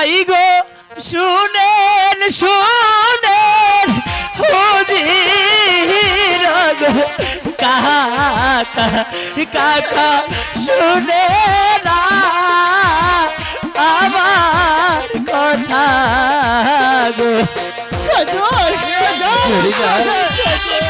গো শুনেন শুনেন হুজির কাকা কাকা শুনে না আমার কথা গো সজল সজল।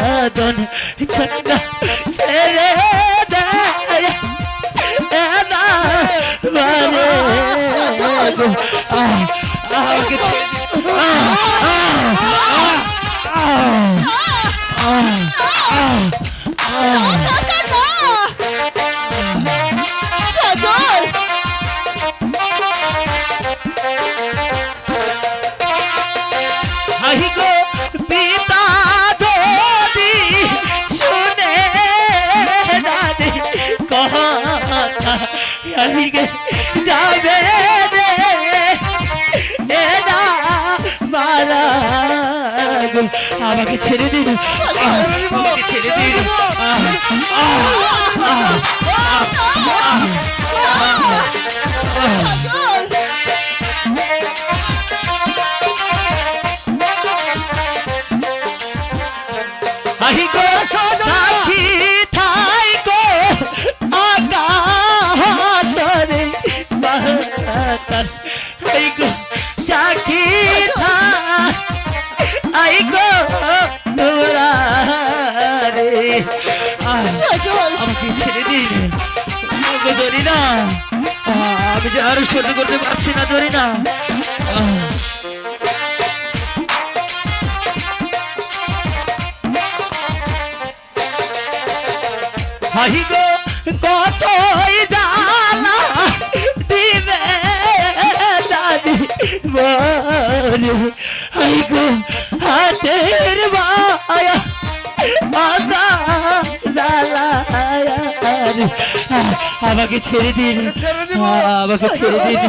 বাদন ছন্দ সেরে মানে আমাকে গে যাবে রে মারা আমাকে ছেড়ে দিন। আমাকে ছেড়ে দিন। বাতাস আই গো সাক্ষী ঠাই আই গো রে। আমাকে ছেড়ে দিন। ধরি না। আমি যে আর সহ্য করতে পারছি না ধরি না। হাহি গো কতই জানা বলে হাই হাতের মায়া মাথা জ্বালায়া আমাকে ছেড়ে দিন আমাকে ছেড়ে দিন।